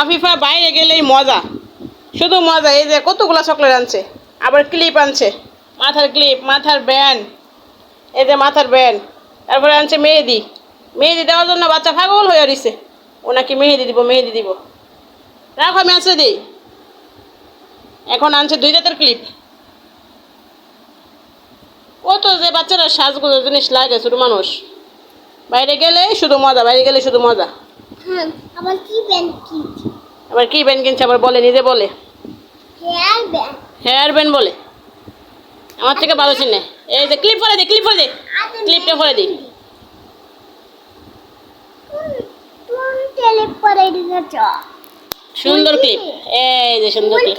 আফিফা বাইরে গেলেই মজা। শুধু মজা, এই যে কতগুলো চকলেট আনছে। আবার ক্লিপ আনছে। মাথার ক্লিপ, মাথার ব্যান্ড। এই যে মাথার ব্যান্ড। তারপরে আনছে মেহেদি। মেহেদি দেওয়ার জন্য বাচ্চা পাগল হয়ে রইছে। ওনাকে মেহেদি দিব মেহেদি দিব। রাখো আমি আসলে দিই এখন আনছে দুই জাতের ক্লিপ। ও তো যে বাচ্চারা সাজগুলো জিনিস লাগে, ছোটো মানুষ। বাইরে গেলে শুধু মজা, বাইরে গেলে শুধু মজা। হ্যাঁ আবার কি ব্যান্ড কি? আবার কি ব্যান্ড কিনছে? আবার বলে নিজে বলে। হেয়ার ব্যান্ড হেয়ার ব্যান্ড বলে। আমার থেকে ভালো চিনে। এই যে ক্লিপ করে দে ক্লিপ করে দে। ক্লিপটা করে দিয়েছ? সুন্দর ক্লিপ এই যে সুন্দর ক্লিপ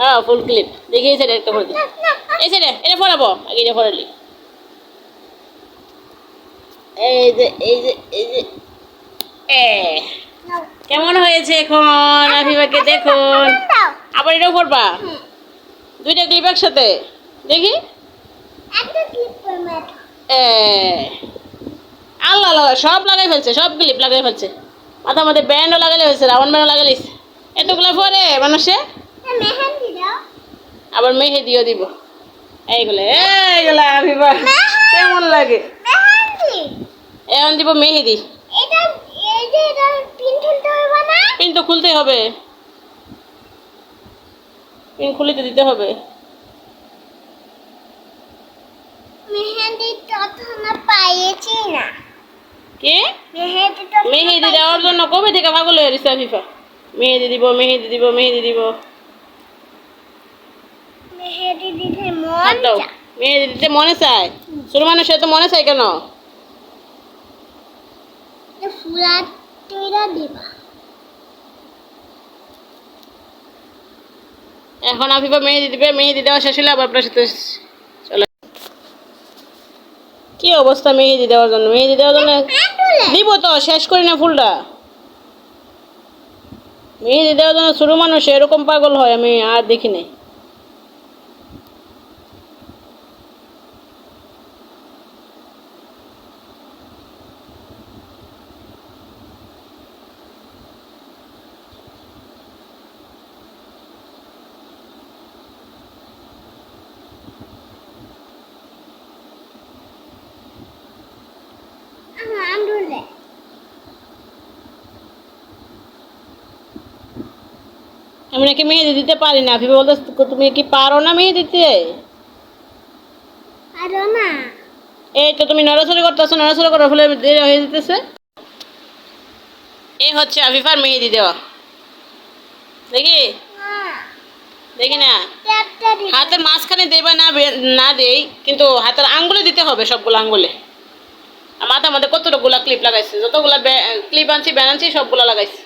হ্যাঁ ফুল ক্লিপ দেখি এই সাইডে একটা করে না এই সাইডে এটা পড়াবো আগে এটা পড়ালি এই যে এই যে এই যে কেমন হয়েছে এখন? আফিফাকে দেখুন। আবার এটাও করবা দুইটা ক্লিপ একসাথে। দেখি। আল্লাহ আল্লাহ সব লাগাই ফেলছে সব ক্লিপ লাগাই ফেলছে। মাথা মধ্যে ব্যান্ডও লাগালে হয়েছে রাউন্ড ব্যান্ডও লাগালিস এতগুলো পরে মানুষে? আবার মেহেদিও দিব। এইগুলো এইগুলো আফিফা কেমন লাগে? এখন দিব মেহেদি। যে এটা পিন তুলতে হবে না? পিন তো খুলতে হবে। পিন খুলিতে দিতে হবে। মেহেন্দি তখন পাইয়েছি না। কি? মেহেদি দেওয়ার জন্য কবে থেকে পাগল হয়ে গেছে আফিফা? মেহেদি দিব মেহেদি দিব মেহেদি দিব। মেহেন্দি দিতে মন। মেহেদি দিতে মনে চায়? ছোট মানুষের তো মনে চায় কেন? যে তৈরা দিবা। এখন আফিফা মেহেদি দিবে, মেহেদি দেওয়া শেষ হলে আবার আপনার সাথে চলে কি অবস্থা মেহেদি দেওয়ার জন্য? মেহেদি দেওয়ার জন্য দিব তো, শেষ করি না ফুলটা। মেহেদি দেওয়ার জন্য ছোট মানুষ, এরকম পাগল হয় আমি আর দেখি নাই আমি নাকি মেহেদি দিতে পারি না? আফিফা বলতে তুমি কি পারো না মেহেদি দিতে আরও না। এই তো তুমি নড়াচড়ি করতেছো নড়াচড়ি করার ফলে দেরি হয়ে যেতেছে। এই হচ্ছে আফিফার মেহেদি দেওয়া। দেখি? দেখি না? হাতের মাঝখানে দেবা না না দেই কিন্তু হাতের আঙ্গুলে দিতে হবে সবগুলো আঙ্গুলে। মাথার মধ্যে কতগুলা ক্লিপ লাগাইছে? যতগুলা ক্লিপ আনছি ব্যান আনছি সবগুলো লাগাইছি।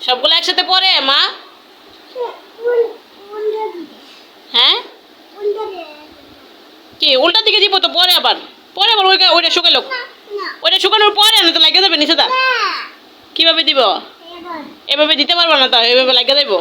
সবগুলো একসাথে পরে মা? হ্যাঁ? কি উল্টা দিকে দিব তো পরে আবার। পরে আবার ওইটা ওইটা শুকালো। ওইটা শুকানোর পরে না তো লাগিয়ে দেবে নিচে কীভাবে দিব? এভাবে দিতে পারব না তো এভাবে লাগিয়ে দেবো?